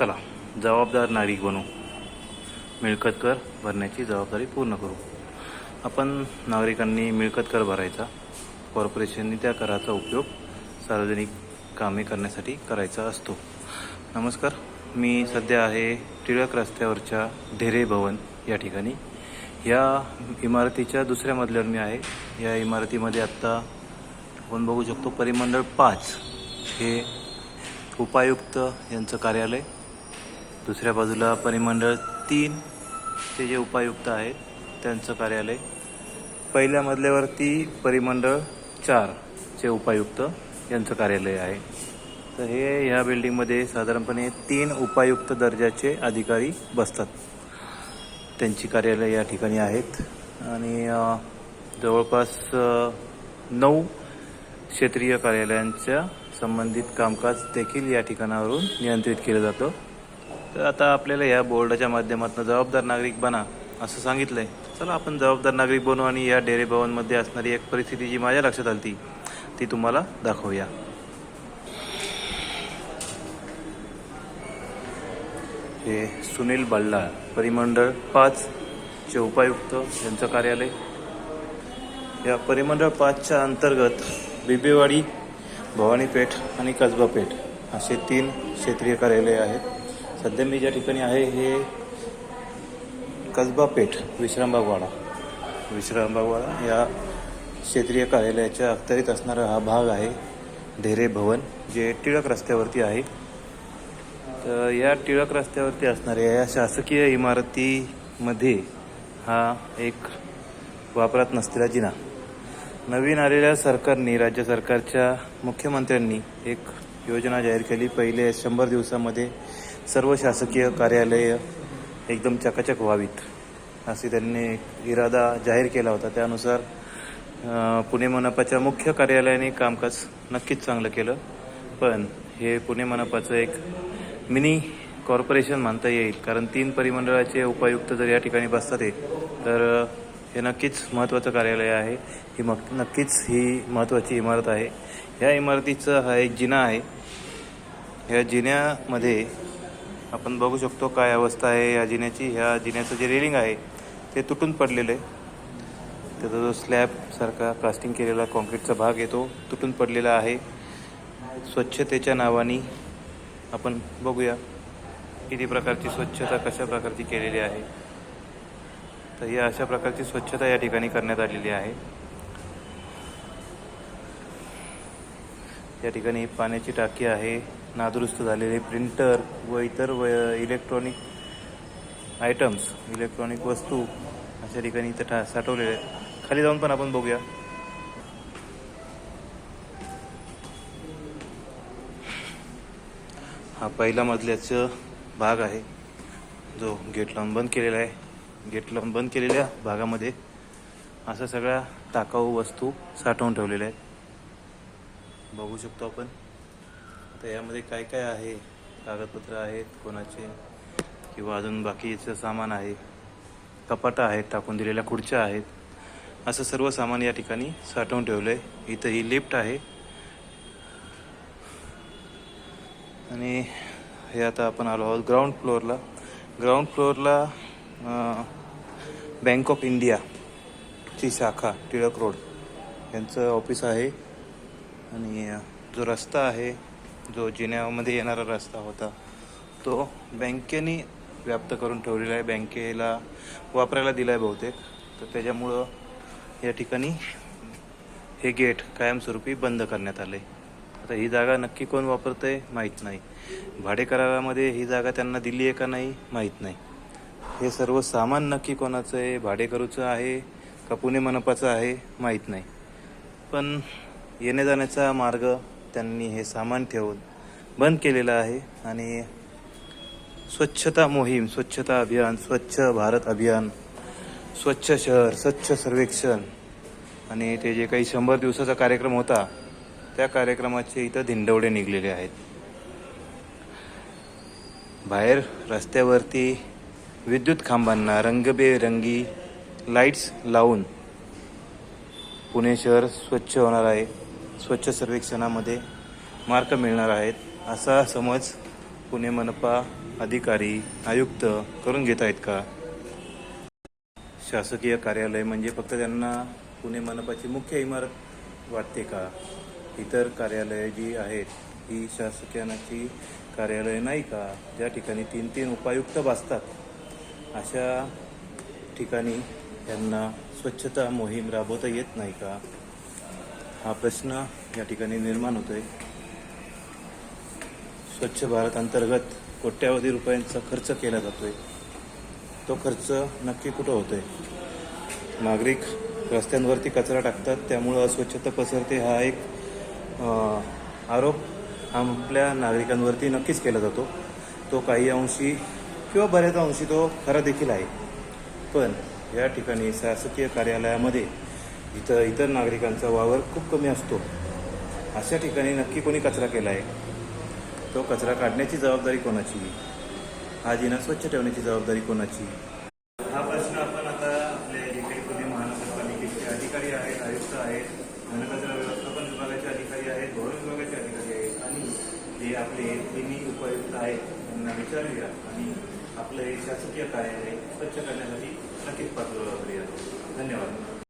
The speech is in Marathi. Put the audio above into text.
चला जबाबदार नागरिक बनू. मिळकत कर भरण्याची जबाबदारी पूर्ण करू. आपण नागरिकांनी मिळकत कर भरायचा. कॉर्पोरेशनने त्या कराचा उपयोग सार्वजनिक कामे करण्यासाठी करायचा असतो. नमस्कार मी सध्या आहे टिळक रस्त्यावरच्या ढेरे भवन या ठिकाणी. या इमारतीच्या दुसऱ्या मजल्यावर मी आहे. या इमारतीमध्ये आत्ता आपण बघू शकतो परिमंडळ पाच हे उपायुक्त यांचं कार्यालय. दुसऱ्या बाजूला परिमंडळ तीन ते जे उपायुक्त आहेत त्यांचं कार्यालय. पहिल्या मजल्यावरती परिमंडळ चार चे उपायुक्त यांचं कार्यालय आहे. तर हे ह्या बिल्डिंगमध्ये साधारणपणे तीन उपायुक्त दर्जाचे अधिकारी बसतात. त्यांची कार्यालय या ठिकाणी आहेत. आणि जवळपास नऊ क्षेत्रीय कार्यालयांच्या संबंधित कामकाज देखील या ठिकाणावरून नियंत्रित केलं जातं. तर आता आपल्याला या बोर्डाच्या माध्यमातून जबाबदार नागरिक बना असं सांगितलंय. चला आपण जबाबदार नागरिक बनू आणि या डेअरी भवनमध्ये असणारी एक परिस्थिती जी माझ्या लक्षात आली ती ती तुम्हाला दाखवूया. हे सुनील बल्ला परिमंडळ पाच चे उपायुक्त यांचं कार्यालय. या परिमंडळ पाचच्या अंतर्गत बिबेवाडी भवानीपेठ आणि कसबा पेठ असे तीन क्षेत्रीय कार्यालय आहेत. सध्या मी ज्या ठिकाणी आहे हे कसबा पेठ विश्रामबागवाडा. विश्रामबागवाडा या क्षेत्रीय कार्यालयाच्या अखत्यारीत असणारा हा भाग आहे ढेरे भवन जे टिळक रस्त्यावरती आहे. तर या टिळक रस्त्यावरती असणाऱ्या या शासकीय इमारतीमध्ये हा एक वापरात नसलेला जिना. नवीन आलेल्या सरकारने राज्य सरकारच्या मुख्यमंत्र्यांनी एक योजना जाहीर केली. पहिले शंभर दिवसामध्ये सर्व शासकीय कार्यालय एकदम चकाचक व्हावीत असे त्यांनी इरादा जाहीर केला होता. त्यानुसार पुणे मनपाच्या मुख्य कार्यालयाने कामकाज नक्कीच चांगलं केलं. पण हे पुणे मनपाचं एक मिनी कॉर्पोरेशन मानता येईल. कारण तीन परिमंडळाचे उपायुक्त जर या ठिकाणी बसतात तर हे नक्कीच महत्त्वाचं कार्यालय आहे. ही मग नक्कीच ही महत्त्वाची इमारत आहे. ह्या इमारतीचं हा एक जिना आहे. ह्या जिन्यामध्ये आपण बघू शकतो काय अवस्था आहे या जिन्याची. ह्या जिन्याचं जे रेलिंग आहे ते तुटून पडलेलं आहे. त्याचा जो स्लॅबसारखा कास्टिंग प्लास्टिंग केलेला कॉन्क्रीटचा भाग आहे तो तुटून पडलेला आहे. स्वच्छतेच्या नावाने आपण बघूया किती प्रकारची स्वच्छता कशा प्रकारची केलेली आहे. तर ही अशा प्रकारची स्वच्छता या ठिकाणी करण्यात आलेली आहे. या ठिकाणी पाण्याची टाकी आहे नादुरुस्त झालेले प्रिंटर व इतर व इलेक्ट्रॉनिक आयटम्स इलेक्ट्रॉनिक वस्तू अशा ठिकाणी इथं ठा साठवलेले आहेत. खाली जाऊन पण आपण बघूया. हा पहिला मजल्याचं भाग आहे जो गेट लावून बंद केलेला आहे. गेट लावून बंद केलेल्या भागामध्ये अशा सगळ्या टाकाऊ वस्तू साठवून ठेवलेल्या आहेत. बघू शकतो आपण. आता यामध्ये काय काय आहे? कागदपत्र आहेत कोणाचे? किंवा अजून बाकीचं सामान आहे? कपाटं आहेत टाकून दिलेल्या खुर्च्या आहेत. असं सर्व सामान या ठिकाणी साठवून ठेवलं आहे इथं ही लिफ्ट आहे. आणि हे आता आपण आलो आहोत ग्राउंड फ्लोअरला ग्राउंड फ्लोअरला बँक ऑफ इंडियाची शाखा टिळक रोड. यांचं ऑफिस आहे. आणि जो रस्ता आहे जो जिन्यामध्ये येणारा रस्ता होता तो बँकेने व्याप्त करून ठेवलेला आहे. बँकेला वापरायला दिला आहे बहुतेक. तर त्याच्यामुळं या ठिकाणी हे गेट कायमस्वरूपी बंद करण्यात आले. आता ही जागा नक्की कोण वापरतंय? माहीत नाही. भाडेकरारामध्ये ही जागा त्यांना दिली आहे का नाही? माहीत नाही. हे सर्व सामान नक्की कोणाचं आहे? भाडेकरूचं आहे का पुणे मनपाचं आहे? माहीत नाही. पण येण्या जाण्याचा मार्ग त्यांनी हे सामान ठेवून बंद केलेला आहे आणि स्वच्छता मोहीम स्वच्छता अभियान स्वच्छ भारत अभियान स्वच्छ शहर स्वच्छ सर्वेक्षण आणि ते जे काही शंभर दिवसाचा कार्यक्रम होता त्या कार्यक्रमाचे इथं धिंडवडे निघलेले आहेत. बाहेर रस्त्यावरती विद्युत खांबांना रंगबेरंगी लाईट्स लावून पुणे शहर स्वच्छ होणार आहे. स्वच्छ सर्वेक्षणामध्ये मार्क मिळणार आहेत. असा समज पुणे मनपा अधिकारी आयुक्त करून घेत आहेत का? शासकीय कार्यालय म्हणजे फक्त त्यांना पुणे मनपाची मुख्य इमारत वाटते का? इतर कार्यालये जी आहेत ही शासकीयाची कार्यालय नाही का? ज्या ठिकाणी तीन तीन उपायुक्त बसतात. अशा ठिकाणी त्यांना स्वच्छता मोहीम राबवता येत नाही का? हा प्रश्न या ठिकाणी निर्माण होतोय. स्वच्छ भारत अंतर्गत कोट्यावधी रुपयांचा खर्च केला जातोय. तो खर्च नक्की कुठं होतोय? नागरिक रस्त्यांवरती कचरा टाकतात त्यामुळं अस्वच्छता पसरते हा एक आरोप आपल्या नागरिकांवरती नक्कीच केला जातो. तो काही अंशी किंवा बऱ्याच अंशी तो खरा देखील आहे. पण या ठिकाणी शासकीय कार्यालयामध्ये इथं इतर नागरिकांचा वावर खूप कमी असतो. अशा ठिकाणी नक्की कोणी कचरा केला आहे तो कचरा काढण्याची जबाबदारी कोणाची? हा जिना स्वच्छ ठेवण्याची जबाबदारी कोणाची? हा प्रश्न आपण आता आपले जे काही पुणे महानगरपालिकेचे अधिकारी आहेत आयुक्त आहेत घनकचरा व्यवस्थापन विभागाचे अधिकारी आहेत भवन विभागाचे अधिकारी आहेत आणि जे आपले तिन्ही उपायुक्त आहेत. त्यांना विचारूया आणि आपलं हे शासकीय कार्यालय स्वच्छ करण्यासाठी नक्कीच पात्र धन्यवाद.